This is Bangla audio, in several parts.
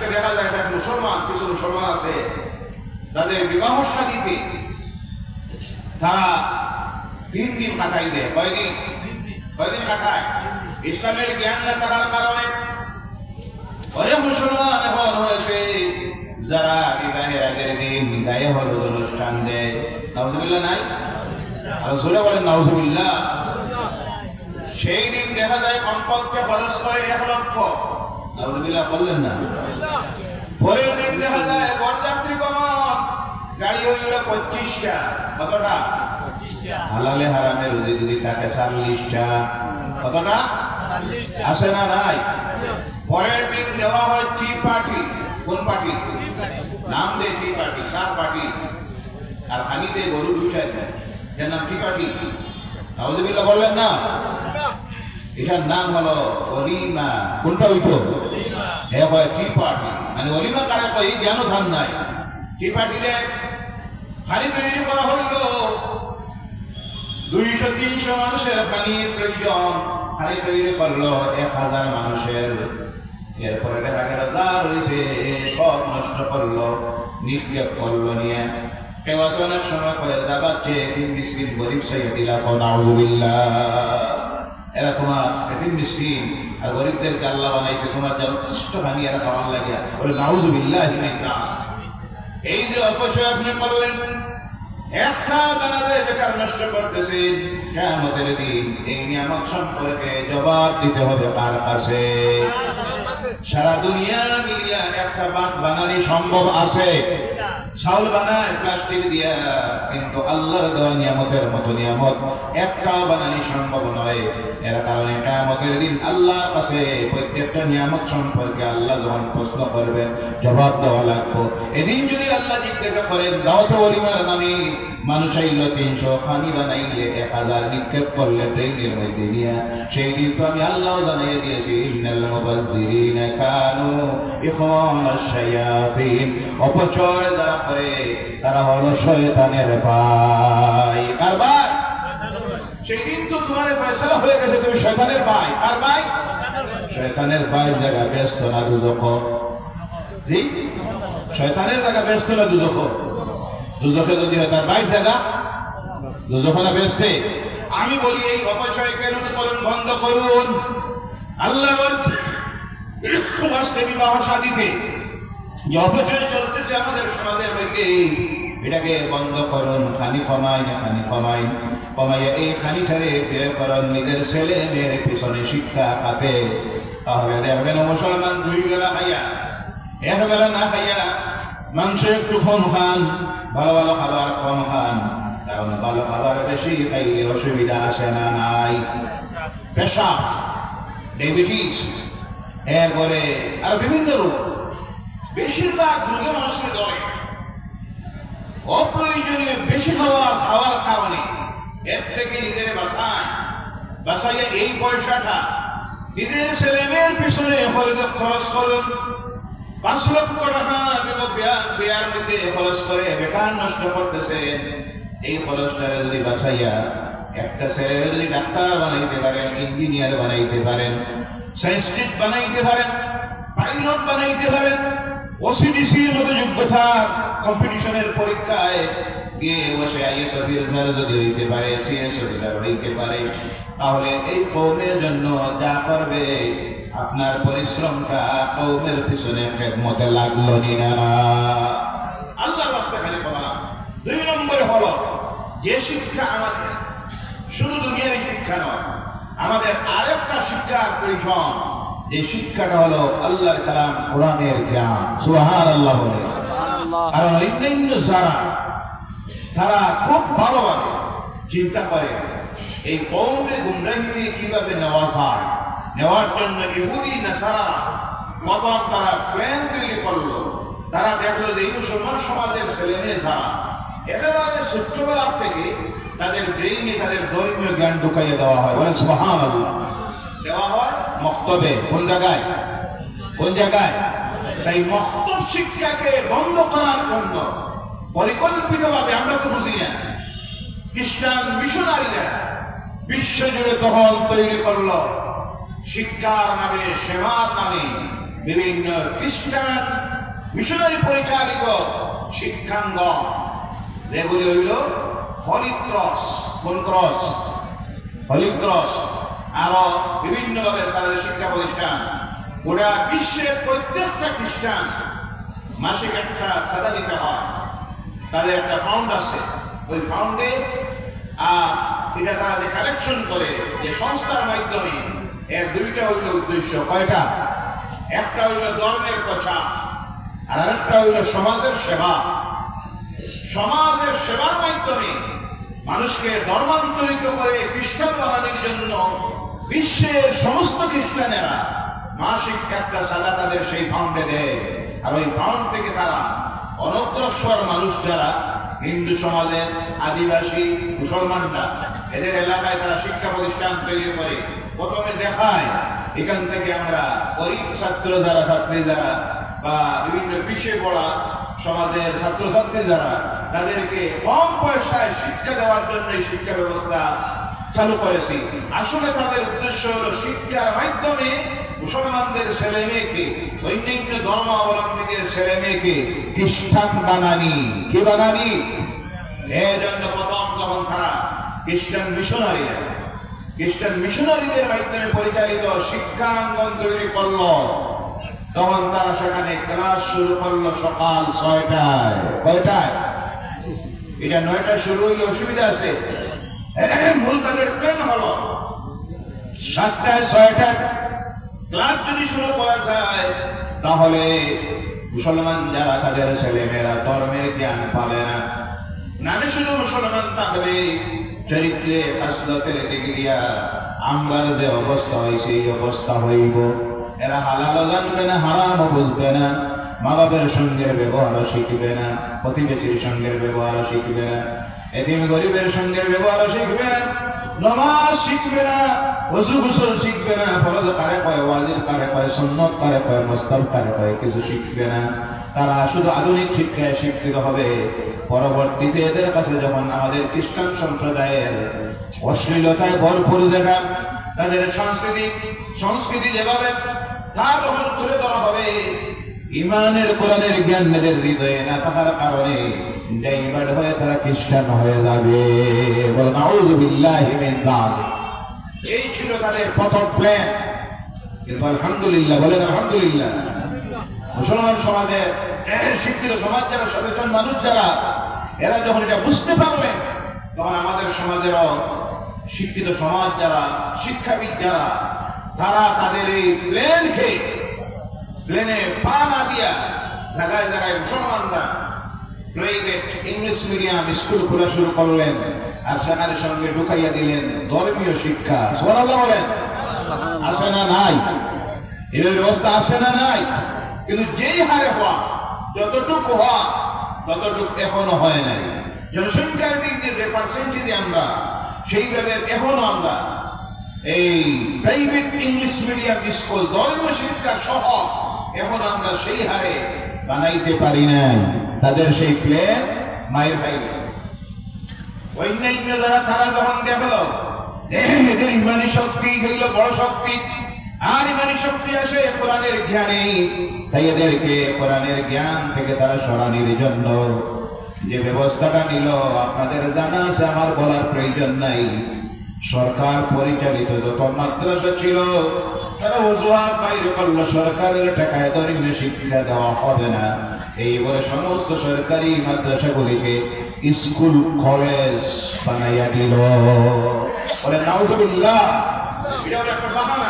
আজকে দেখা যায় একটা মুসলমান, কিছু মুসলমান আছে, তাদের বিবাহ শাদীতে তারা তিন দিন কাটাই দেয়। কয়দিন? কয়দিন কাটায়? ইসলামের জ্ঞান না থাকার কারণে? অনেক মুসলমান এখন হয়েছে, যারা বিবাহের আগের দিন গায়ে হলুদ অনুষ্ঠান দেয়। নাউজুবিল্লাহ নাই? আর জোরে বলেন, নাউজুবিল্লাহ। সেই দিন দেখা যায় কমপক্ষে খরচ করে এক লক্ষ। নাউজুবিল্লাহ বললেন না। পরের দিন দেখা যায় বরযাত্রী কমন গাড়ি হইল পঁচিশটা। কতটা? হালালে হারামে রুজি যদি থাকে চল্লিশটা। কতটা? আসে না নাই? পরের দিন দেওয়া হয় টি পার্টি কোন পার্টি নাম দেয় টি পার্টি সার পার্টি আর খালি দিয়ে গরু দুইটা যার নাম টি পার্টি নাউজুবিল্লাহ বললেন না? এটার নাম হলো অলিমা। কোনটা হইতো হ্যাঁ হয় টি পার্টি? মানে অলিমা কারা কই জ্ঞান ধান নাই। টি পার্টিতে? খালি তৈরি করা হইল দুইশো তিনশো মানুষের পানির প্রয়োজন। খালি তৈরি করল এক হাজার মানুষের। এরপরে দেখা গেল তার হয়েছে সব নষ্ট করল নিষ্ক্রিয় করল নিয়ে। কেউ আসনের সময় করে দাবাচ্ছে তিন মিস্ত্রি গরিব সাইয়া দিলা নাউজুবিল্লাহ। এরা তোমার এটিম মিসকিন, আর গরিবদেরকে আল্লাহ বানাইছে, তোমার যা উৎকৃষ্ট ভাঙি এরা খাওয়ার লাগে। বলে, নাউজুবিল্লাহ এই যে অপচয় আপনি করলেন, একটা দানারে বেকার নষ্ট করতেছেন কেমতের দিন এই নিয়ামক সম্পর্কে জবাব দিতে হবে কার কাছে? সারা দুনিয়া মিলিয়া একটা বাঁধ বানানি সম্ভব আছে? চাউল বানায়, প্লাস্টিক দিয়া, কিন্তু আল্লাহর দেওয়া নিয়ামতের মতো নিয়ামত একটাও বানানি সম্ভব নয়। এর কারণে দিন আল্লাহ কাছে প্রত্যেকটা নিয়ামত সম্পর্কে আল্লাহ যখন প্রশ্ন করবেন, জবাব দেওয়া লাগবো। এদিন যদি আল্লাহ করেন দাওতে অলিমার নামে মানুষ আইল তিনশো খানি বানাইলে এক হাজার নিক্ষেপ করলে ট্রেনের মধ্যে নিয়ে। সেই দিন তো আমি আল্লাহ জানাই দিয়েছি কানু অপচয় যারা করে, তারা শয়তানের ভাই। সেই দিন তো তোমার হয়ে গেছে, তুমি শয়তানের ভাই। কার ভাই? শয়তানের জায়গা ব্যস্ত না, দুদক। শয়তানের জায়গা না দুদক দুজকে যদি হয় তার বাইশ জায়গা বেসছে আমি বলি এই অপচয় কেন করুন বন্ধ করুন। আল্লাহ বলছে বিবাহ অপচয় চলতেছে এটাকে বন্ধ করুন কমাই না কমাই কমাইয়া করুন, নিজের ছেলে মেয়ের পিছনে শিক্ষা খাতে। তাহলে মুসলমান দুই বেলা খাইয়া এক বেলা না খাইয়া মাংস একটু কম খান, ভালো খাবার কম খান, কারণ ভালো খাবার বেশি খাইলে অসুবিধা আসে না, নাই। পেশা ডায়াবেটিস এরপরে আর বিভিন্ন রোগ। বেশিরভাগ রোগে মানুষের ধরে। অপ্রয়োজনীয় বেশি খাওয়া খাওয়ার কারণে এর থেকে নিজের বাসায় বাসায় এই পয়সাটা নিজের ছেলে মেয়ের পিছনে হয়তো খরচ করুন। পাঁচ লক্ষ টাকা বিয়ার মধ্যে খরচ করে বেকার নষ্ট করতেছেন এই খরচটা যদি বাসাইয়া একটা ছেলে ডাক্তার বানাইতে পারেন, ইঞ্জিনিয়ার বানাইতে পারেন, সায়েন্টিস্ট বানাইতে পারেন, পাইলট বানাইতে পারেন ওসিডিসির মতো যোগ্যতা কম্পিটিশনের পরীক্ষায় গিয়ে বসে আইএস অফিসার যদি হইতে পারে সিএস অফিসার হইতে পারে তাহলে এই কৌমের জন্য যা করবে আপনার পরিশ্রমটা কৌমের পিছনে মতে লাগল নি না। আল্লাহর রাস্তা খালি দুই নম্বরে হলো যে শিক্ষা আমাদের শুধু দুনিয়ার শিক্ষা নয় আমাদের আরেকটা শিক্ষার প্রয়োজন। যে শিক্ষাটা হলো আল্লাহর কালাম কোরআনের জ্ঞান। সুহান আল্লাহ বলে কারণ অন্যান্য যারা তারা খুব ভালোভাবে চিন্তা করে এই কৌমকে গুমরাহিতে কীভাবে নেওয়া যায় নেওয়ার জন্য ইহুদি, নাসারা মতন তারা প্ল্যান তৈরি করল? তারা দেখল যে এই মুসলমান সমাজের ছেলে মেয়ে যারা একেবারে ছোট্টবেলার থেকে তাদের ব্রেইনে তাদের ধর্মীয় জ্ঞান ঢুকাইয়ে দেওয়া হয়। বলেন আল্লাহ দেওয়া হয় মক্তবে। কোন জায়গায়? কোন জায়গায়? তাই মক্তব শিক্ষাকে বন্ধ করার জন্য পরিকল্পিতভাবে আমরা তো বুঝি না। খ্রিস্টান মিশনারিরা বিশ্বজুড়ে তখন তৈরি করল। শিক্ষার নামে, সেবার নামে বিভিন্ন খ্রিস্টান মিশনারি পরিচালিত শিক্ষাঙ্গন। যেগুলি হইল হলি ক্রস কোন ক্রস হলি ক্রস আরও বিভিন্নভাবে তাদের শিক্ষা প্রতিষ্ঠান। গোটা বিশ্বের প্রত্যেকটা খ্রিস্টান মাসিক একটা সাদা দিতে হয়। তাদের একটা ফাউন্ড আছে। ওই ফাউন্ডে আর এটা তারা যে কালেকশন করে যে সংস্থার মাধ্যমে, এর দুইটা হইল উদ্দেশ্য। কয়টা? একটা হইল ধর্মের কথা আর হইল সমাজের সেবা। সমাজের সেবার মাধ্যমে মানুষকে ধর্মান্তরিত করে খ্রিস্টান বানানোর জন্য বিশ্বের সমস্ত খ্রিস্টানেরা মাসিক একটা সাদা তাদের সেই ফাউন্ডে দেয়। আর ওই ফাউন্ড থেকে তারা অনগ্রসর মানুষ যারা হিন্দু সমাজের আদিবাসী মুসলমানরা এদের এলাকায় তারা শিক্ষা প্রতিষ্ঠান তৈরি করে। প্রথমে দেখায়, এখান থেকে আমরা গরিব ছাত্র যারা, ছাত্রী যারা বা বিভিন্ন পিছিয়ে পড়া সমাজের ছাত্রছাত্রী যারা, তাদেরকে কম পয়সায় শিক্ষা দেওয়ার জন্য এই শিক্ষা ব্যবস্থা চালু করেছি। আসলে তাদের উদ্দেশ্য হলো শিক্ষার মাধ্যমে মুসলমানদের ছেলে মেয়েকে অন্যান্য ধর্মাবলম্বীদের ছেলে মেয়েকে খ্রিস্টান বানানি। কি বানানি? এর জন্য প্রথম তখন তারা খ্রিস্টান মিশনারিরা। খ্রিস্টান মিশনারিদের মাধ্যমে পরিচালিত শিক্ষাঙ্গন তৈরি করল। তখন তারা সেখানে ক্লাস শুরু করল সকাল ছয়টায়। কয়টায়? এটা নয়টা শুরু হইলে অসুবিধা আছে। মূল তাদের প্ল্যান হলো, সাতটায়, ছয়টায় ক্লাস যদি শুরু করা যায়, তাহলে মুসলমান যারা, তাদের ছেলেমেয়েরা ধর্মের জ্ঞান পাবে না। নামে শুধু মুসলমান থাকবে। চরিত্রে হাসলতে দিকে দিয়া আমরা যে অবস্থা হয়, সেই অবস্থা হইব। এরা হালালও জানবে না হারামও বুঝবে না। মা বাবার সঙ্গে ব্যবহার শিখবে না, প্রতিবেশীর সঙ্গে ব্যবহার শিখবে না। এদিন গরিবের সঙ্গে ব্যবহার শিখবে না, নমাজ শিখবে না, ওযু গোসল শিখবে না, ফরজ কারে কয়, ওয়াজিব কারে কয়, সুন্নত কারে কয় মুস্তাব কারে কয়, কিছু শিখবে না। তারা শুধু আধুনিক শিক্ষায় শিক্ষিত হবে। পরবর্তীতে এদের কাছে যখন আমাদের খ্রিস্টান সম্প্রদায়ের অশ্লীলতায় ভরপুর দেখা, তাদের সংস্কৃতি সংস্কৃতি যেভাবে তা যখন তুলে ধরা হবে, ইমানের কোরআনের জ্ঞান মেয়েদের হৃদয়ে না থাকার কারণে ডাইভার্ট হয়ে তারা খ্রিস্টান হয়ে যাবে। এই ছিল তাদের প্রথম প্ল্যান কিন্তু আলহামদুলিল্লাহ, বলেন আলহামদুলিল্লাহ। মুসলমান সমাজের শিক্ষিত সমাজ যারা সচেতন মানুষ যারা, এরা যখন এটা বুঝতে পারলেন তখন আমাদের সমাজেরও শিক্ষিত সমাজ যারা, শিক্ষাবিদ যারা, তারা তাদের এই প্লেনকে প্লেনে পা না দিয়া জায়গায় জায়গায় মুসলমানরা প্রাইভেট ইংলিশ মিডিয়াম স্কুল খোলা শুরু করলেন আর সেখানে সঙ্গে ঢুকাইয়া দিলেন ধর্মীয় শিক্ষা। বলেন আছে না নাই? এর ব্যবস্থা আছে না নাই? কিন্তু যেই হারে হওয়া যতটুকু হওয়া, ততটুকু এখনও হয় নাই। জনসংখ্যার দিক দিয়ে যে পার্সেন্টেজে আমরা সেইভাবে এখনও আমরা এই প্রাইভেট ইংলিশ মিডিয়াম স্কুল ধর্মীয় শিক্ষা সহ এখন আমরা সেই হারে বানাইতে পারি নাই। তাদের সেই প্লেন মায়ের ভাই অন্যান্য যারা তারা যখন দেখল এদের ইমানি শক্তি হইল বড় শক্তি সরকার পরিচালিত যত মাদ্রাসা ছিল সরকারের টাকায় শিক্ষা দেওয়া হবে না। এই বলে সমস্ত সরকারি মাদ্রাসাগুলিকে স্কুল, কলেজ বানাইয়া দিল। বলে, নাউজুবিল্লাহ, এটা একটা বাহানা।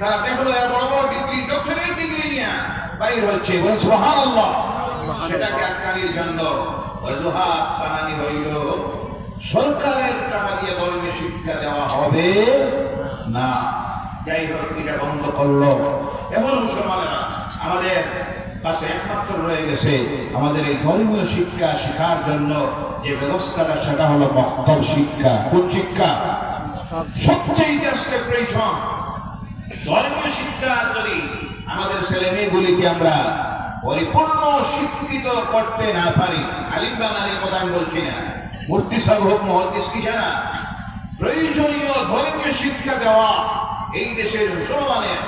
তারা এরা বড় বড় ডিগ্রি ডক্টরেট ডিগ্রি নিয়ে বাইর হচ্ছে। বলে সুবহানাল্লাহ। সেটাকে আটকানির জন্য অজুহাত বানানি হইল। সরকারের টাকা দিয়ে শিক্ষা দেওয়া হবে? না। যাই হোক এটা বন্ধ করল। এমন মুসলমানেরা আমাদের পাশে একমাত্র রয়ে গেছে। আমাদের এই ধর্মীয় শিক্ষা শেখার জন্য যে ব্যবস্থাটা সেটা হলো বক্তব্য শিক্ষা। কোন শিক্ষা? সবচেয়ে আজকে প্রয়োজন ধর্মীয় শিক্ষা যদি আমাদের ছেলে মেয়েগুলিকে আমরা পরিপূর্ণ শিক্ষিত করতে না পারি, আলিম বাঙালির কথা আমি বলছি না। মূর্তি সব হোক মহদিস প্রয়োজনীয় ধর্মীয় শিক্ষা দেওয়া এই দেশের মুসলমানের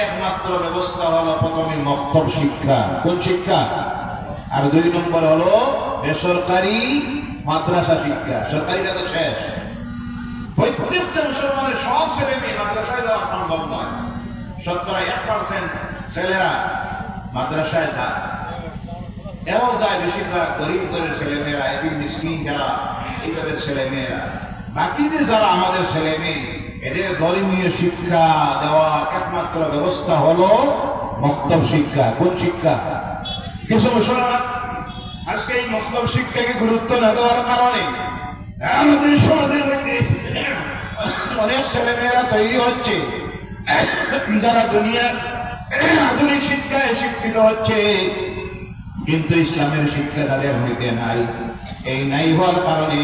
একমাত্র ব্যবস্থা হলো প্রথমে মক্তব শিক্ষা। কোন শিক্ষা? আর দুই নম্বর হলো বেসরকারি মাদ্রাসা শিক্ষা। সরকারিটা তো শেষ। প্রত্যেকটা মুসলমানের সব ছেলে মেয়ে মাদ্রাসায় যাওয়া সম্ভব নয়। শতকরা এক পার্সেন্ট ছেলেরা মাদ্রাসায় যায়। এও যায় বেশিরভাগ গরিব ঘরের ছেলে মেয়েরা এটি মিসকিন যারা এইভাবে ছেলে মেয়েরা বাকি যে যারা আমাদের ছেলে মেয়ে এদের ধর্মীয় শিক্ষা দেওয়ার একমাত্র ব্যবস্থা হলো মক্তব শিক্ষা। কোন শিক্ষা? কিছু মুসলমান আজকে এই মক্তব শিক্ষাকে গুরুত্ব না দেওয়ার কারণে আমাদের সমাজের মধ্যে অনেক ছেলে মেয়েরা তৈরি হচ্ছে। যারা দুনিয়ার আধুনিক শিক্ষায় শিক্ষিত হচ্ছে। কিন্তু ইসলামের শিক্ষা তাদের হইতে নাই। এই নাই হওয়ার কারণে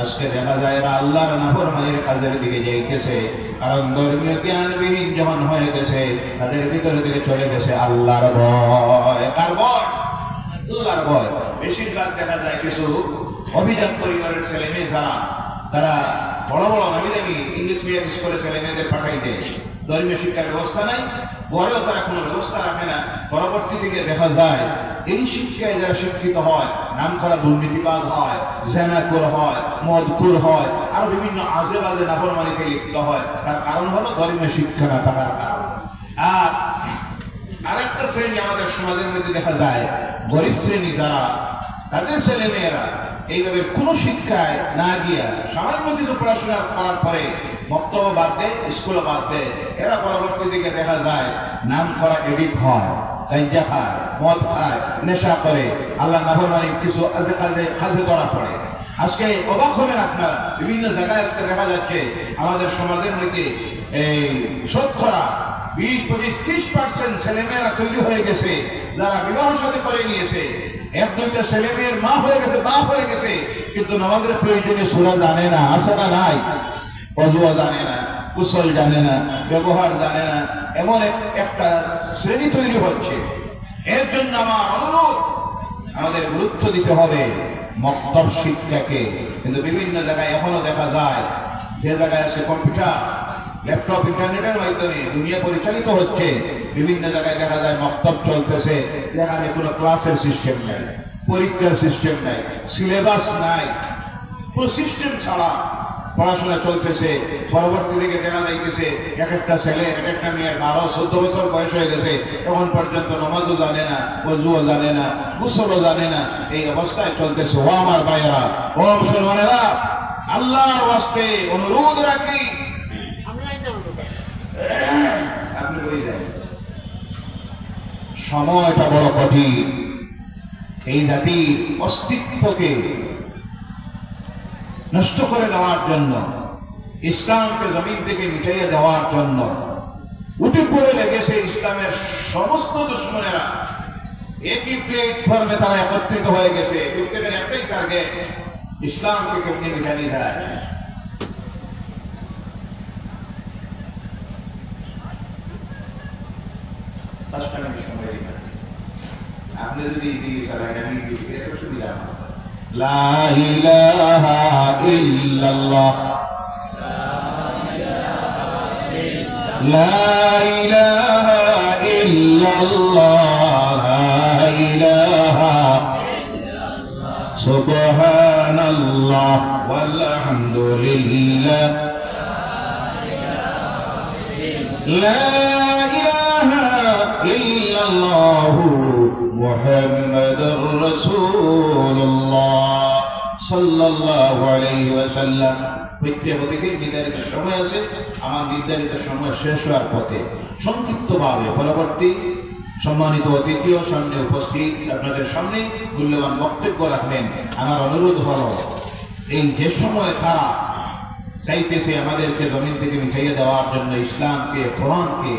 আজকে দেখা যায় এরা আল্লাহর নাফরমানের কাজের দিকে যাইতেছে। কারণ ধর্মীয় জ্ঞানবিহীন যখন হয়ে গেছে, তাদের ভিতরে থেকে চলে গেছে আল্লাহর ভয়। কার ভয়? ভয়। বেশিরভাগ দেখা যায় কিছু অভিজাত পরিবারের ছেলে মেয়ে যারা, তারা বড় বড় নামি দামি ইংলিশ মিডিয়াম স্কুলে ছেলে মেয়েদের পাঠাই দেয় ধর্মীয় শিক্ষার ব্যবস্থা নাই ঘরেও তারা কোনো ব্যবস্থা রাখে না। পরবর্তী থেকে দেখা যায়, এই শিক্ষায় যারা শিক্ষিত হয় নাম করা দুর্নীতিবাদ হয় জেনাকুর হয় মদকুর হয়, আর বিভিন্ন আজে বাজে নাফরমানিতে লিপ্ত হয়, তার কারণ হলো ধর্মীয় শিক্ষা না থাকার কারণ। আর আরেকটা শ্রেণি আমাদের সমাজের মধ্যে দেখা যায়, গরিব শ্রেণি যারা, তাদের ছেলে মেয়েরা এইভাবে কোনো শিক্ষায় না গিয়া সামান্য কিছু পড়াশোনা করার পরে বক্তব্য বাদ দেয় স্কুলে বাদ দেয় এরা পরবর্তী দিকে দেখা যায় নাম করা এডিট হয়, গাঞ্জা খায়, মদ খায়, নেশা করে। আল্লাহ নাহমানি কিছু আজে কাজে কাজে ধরা পড়ে। আজকে অবাক হবেন আপনারা। বিভিন্ন জায়গায় আজকে দেখা যাচ্ছে আমাদের সমাজের মধ্যে এই শতকরা বিশ, পঁচিশ, ত্রিশ পার্সেন্ট ছেলেমেয়েরা তৈরি হয়ে গেছে, যারা বিবাহ সাথে করে নিয়েছে। এক দুইটা ছেলে মেয়ের মা হয়ে গেছে, বাপ হয়ে গেছে। কিন্তু নামাজের প্রয়োজনে সুরা জানে না আশাটা নাই? অজুয়া জানে না, কুশল জানে না, ব্যবহার জানে না। এমন একটা শ্রেণি তৈরি হচ্ছে। এর জন্য আমার অনুরোধ, আমাদের গুরুত্ব দিতে হবে মক্তব শিক্ষাকে। কিন্তু বিভিন্ন জায়গায় এখনও দেখা যায়, যে জায়গায় আছে কম্পিউটার ল্যাপটপ, ইন্টারনেটের মাধ্যমে দুনিয়া পরিচালিত হচ্ছে। বিভিন্ন জায়গায় দেখা যায় মক্তব চলতেছে, যেখানে কোনো ক্লাসের সিস্টেম নাই, পরীক্ষার সিস্টেম নাই সিলেবাস নাই। কোনো সিস্টেম ছাড়া পড়াশোনা চলতেছে। পরবর্তী দিকে দেখা যাইতেছে, এক একটা ছেলে, এক একটা মেয়ের বারো চোদ্দ বছর বয়স হয়ে গেছে এখন পর্যন্ত নমাজও জানে না অজুও জানে না, গুসলও জানে না। এই অবস্থায় চলতেছে। ও আমার ভাইয়েরা, ও মুসলমানেরা, আল্লাহর অনুরোধ রাখি। সময়টা বড় কঠিন। এই জাতির অস্তিত্বকে নষ্ট করে দেওয়ার জন্য, ইসলামকে জমিন থেকে মিটাইয়ে দেওয়ার জন্য উঠে পড়ে লেগেছে ইসলামের সমস্ত দুশ্মনেরা। একই প্ল্যাটফর্মে তারা একত্রিত হয়ে গেছে। একটাই টার্গেট ইসলামকে কেমনি মিটানি দেয় পাঁচটা মিনিট সময় দিবেন। আপনি যদি এদিকে চালান আমি এদিকে এত সুবিধা আমার। লা ইলাহা ইল্লাল্লাহ لا إله إلا الله لا إله سبحان الله والحمد لله لا إله إلا الله محمد رسول الله صلى الله عليه وسلم প্রত্যেক থেকে নির্ধারিত সময় আছে আমার নির্ধারিত সময় শেষ হওয়ার পথে সংক্ষিপ্তভাবে পরবর্তী সম্মানিত অতিথি ও সামনে উপস্থিত আপনাদের সামনে মূল্যবান বক্তব্য রাখবেন আমার অনুরোধ হলো এই যে সময় তারা চাইতেছে আমাদেরকে জমিন থেকে মিঠাইয়ে দেওয়ার জন্য ইসলামকে কোরআনকে